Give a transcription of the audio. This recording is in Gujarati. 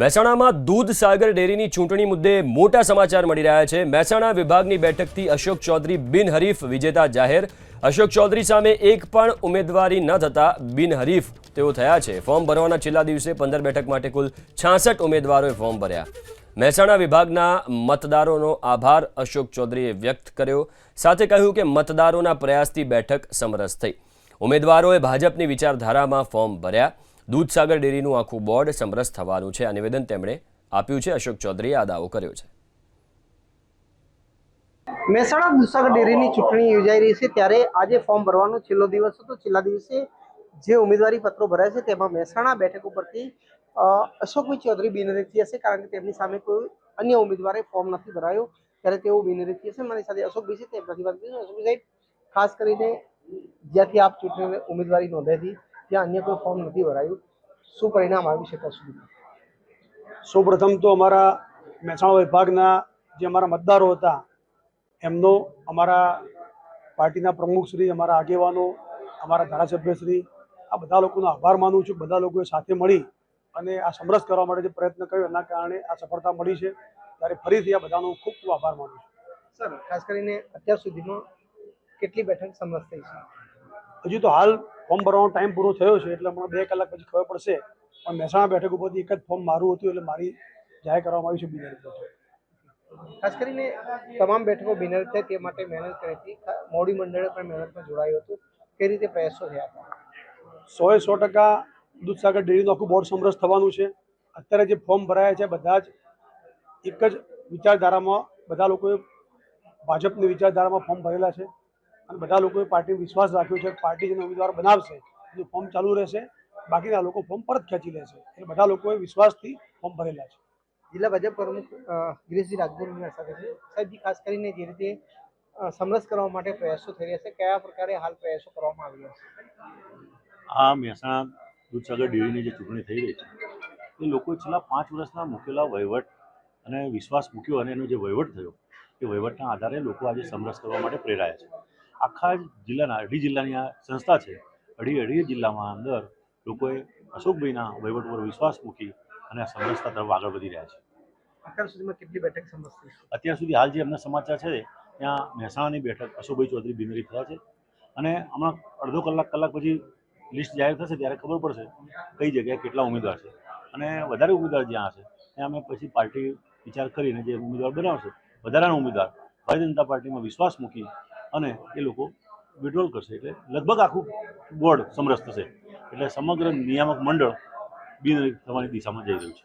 મહેસાણામાં દૂધસાગર ડેરીની ચૂંટણી મુદ્દે મોટા સમાચાર મળી રહ્યા છે. મહેસાણા વિભાગની બેઠકથી અશોક ચૌધરી બિનહરીફ વિજેતા જાહેર. અશોક ચૌધરી સામે એક પણ ઉમેદવારી ન થતા બિનહરીફ તેઓ થયા છે. ફોર્મ ભરવાના છેલ્લા દિવસે પંદર બેઠક માટે કુલ છાસઠ ઉમેદવારોએ ફોર્મ ભર્યા. મહેસાણા વિભાગના મતદારોનો આભાર અશોક ચૌધરીએ વ્યક્ત કર્યો, સાથે કહ્યું કે મતદારોના પ્રયાસથી બેઠક સમરસ થઈ. ઉમેદવારોએ ભાજપની વિચારધારામાં ફોર્મ ભર્યા. દૂધસાગર ડેરીનું આખું બોર્ડ સમરસ થવાનું છે. આ નિવેદન તેમણે આપ્યું છે. અશોક ચૌધરીએ આ દાવો કર્યો છે. મહેસાણા દૂધસાગર ડેરીની ચૂંટણી યોજાઈ રહી છે. ત્યારે આજે ફોર્મ ભરવાનો છેલ્લો દિવસ હતો. છેલ્લા દિવસે જે ઉમેદવારી પત્રો ભરાય છે, તેમાં મહેસાણા બેઠક ઉપરથી અશોકભાઈ ચૌધરી બિનહરીફ હશે, કારણ કે તેમની સામે કોઈ અન્ય ઉમેદવારે ફોર્મ નથી ભરાયો. ત્યારે તેઓ બિનહરીફ હશે. મારી સાથે અશોકભાઈ છે તેમનાથી વાત કરીશું અશોકભાઈ ખાસ કરીને જ્યાંથી આપ ચૂંટણી ઉમેદવારી નોંધાઈ હતી ત્યાં અન્ય કોઈ ફોર્મ નથી ભરાયું. શું પરિણામ આવી શકે સુધી સુધી? સૌપ્રથમ તો અમારા મહેસાણા વિભાગના જે અમારા મતદારો હતા એમનો અમારા પાર્ટીના પ્રમુખશ્રી અમારા આગેવાનો અમારા ધારાસભ્યશ્રી આ બધા લોકોનો આભાર માનું છું. બધા લોકોએ સાથે મળી અને આ સમરસ કરવા માટે જે પ્રયત્ન કર્યો એના કારણે આ સફળતા મળી છે. ત્યારે ફરીથી આ બધાનો ખૂબ ખૂબ આભાર માનું છું. સર ખાસ કરીને અત્યાર સુધીમાં કેટલી બેઠક સમરસ થઈ છે? હજુ તો હાલ ફોર્મ ભરવાનો ટાઈમ પૂરો થયો છે એટલે હમણાં બે કલાક પછી ખબર પડશે. પણ મહેસાણા બેઠક ઉપરથી એક જ ફોર્મ મારું હતું એટલે મારી જાહેર કરવામાં આવી છે બીજા બેઠક ખાસ કરીને તમામ બેઠકો બિનર થાય તે માટે મહેનત કરી હતી. મોડી મંડળે પણ મહેનતમાં જોડાયું હતું. કઈ રીતે પ્રયાસો થયા હતા? સો એ સો ટકા દૂધસાગર ડેરીનું આખું બોર્ડ સમરસ થવાનું છે. અત્યારે જે ફોર્મ ભરાયા છે બધા જ એક જ વિચારધારામાં બધા લોકોએ ભાજપની વિચારધારામાં ફોર્મ ભરેલા છે. અને બધા લોકોએ પાર્ટી વિશ્વાસ રાખ્યો છે પાર્ટી જેને ઉમેદવાર બનાવશે એનું ફોર્મ ચાલુ રહેશે બાકીના લોકો ફોર્મ પરત ખેંચી લેશે. એટલે બધા લોકોએ વિશ્વાસથી ફોર્મ ભરેલા છે. જિલ્લા ભાજપ પ્રમુખ ગિરીશજી રાજગુરુના સાથે છે. સાહેબજી ખાસ કરીને જે રીતે સમરસ કરવા માટે પ્રયાસો થઈ રહ્યા છે કયા પ્રકારે હાલ પ્રયાસો કરવામાં આવી રહ્યા છે? આ મહેસાણા દૂધસાગર ડેરીની જે ચૂંટણી થઈ રહી છે એ લોકો છેલ્લા પાંચ વર્ષના મૂકેલા વહીવટ અને વિશ્વાસ મૂક્યો અને એનો જે વહીવટ થયો એ વહીવટના આધારે લોકો આજે સમરસ કરવા માટે પ્રેરાયા છે. આખા જિલ્લાના અઢી જિલ્લાની આ સંસ્થા છે. અઢી અઢી જિલ્લામાં અંદર લોકોએ અશોકભાઈના વહીવટ પર વિશ્વાસ મૂકી અને આ સમરસતા તરફ આગળ વધી રહ્યા છે. અત્યાર સુધીમાં કેટલી બેઠક સમરસ અત્યાર સુધી હાલ જે અમને સમાચાર છે ત્યાં મહેસાણાની બેઠક અશોકભાઈ ચૌધરી બિનરી થયા છે. અને હમણાં અડધો કલાક કલાક પછી લિસ્ટ જાહેર થશે ત્યારે ખબર પડશે કઈ જગ્યાએ કેટલા ઉમેદવાર છે. અને વધારે ઉમેદવાર જ્યાં હશે ત્યાં અમે પછી પાર્ટી વિચાર કરીને જે ઉમેદવાર બનાવશે વધારાના ઉમેદવાર ભારતીય જનતા પાર્ટીમાં વિશ્વાસ મૂકી અને એ લોકો વિડ્રોલ કરશે. એટલે લગભગ આખું બોર્ડ સમરસ થશે. એટલે સમગ્ર નિયામક મંડળ બિન થવાની દિશામાં જઈ રહ્યું છે.